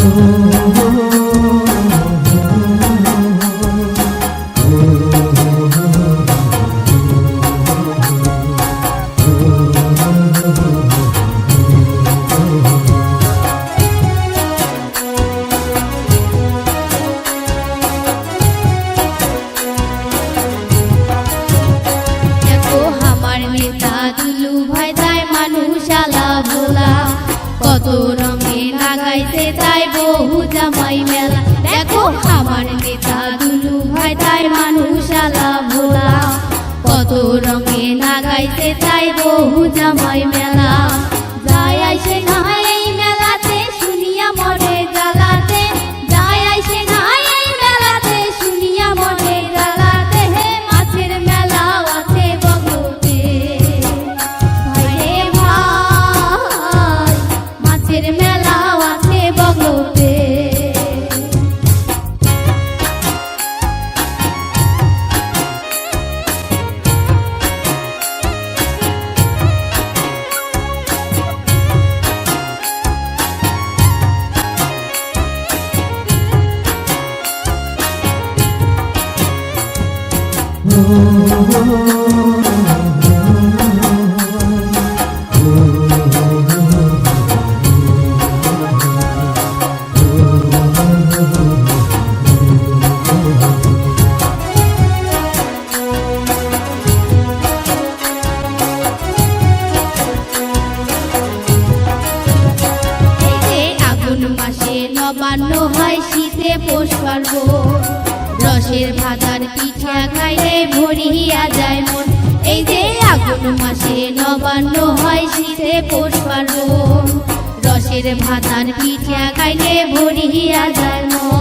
দেখো লাগাইছে তাই বহু জামাই মেলা। দেখো আমার নেতা দুলু ভাই তাই মানুষ আলা ভোলা। কত রঙে নাগাইতে তাই বহু জামাই মেলা। নবান্ন হয় শীতে পৌষ পার্বণ। রসের ভাজার পিঠা খাইলে ভরিয়া যায় মন। এই যে আগুন মাসে নবান্ন হয় শীতে পৌষ রসের ভাজার পিঠা খাইলে ভরিয়া যায় মন।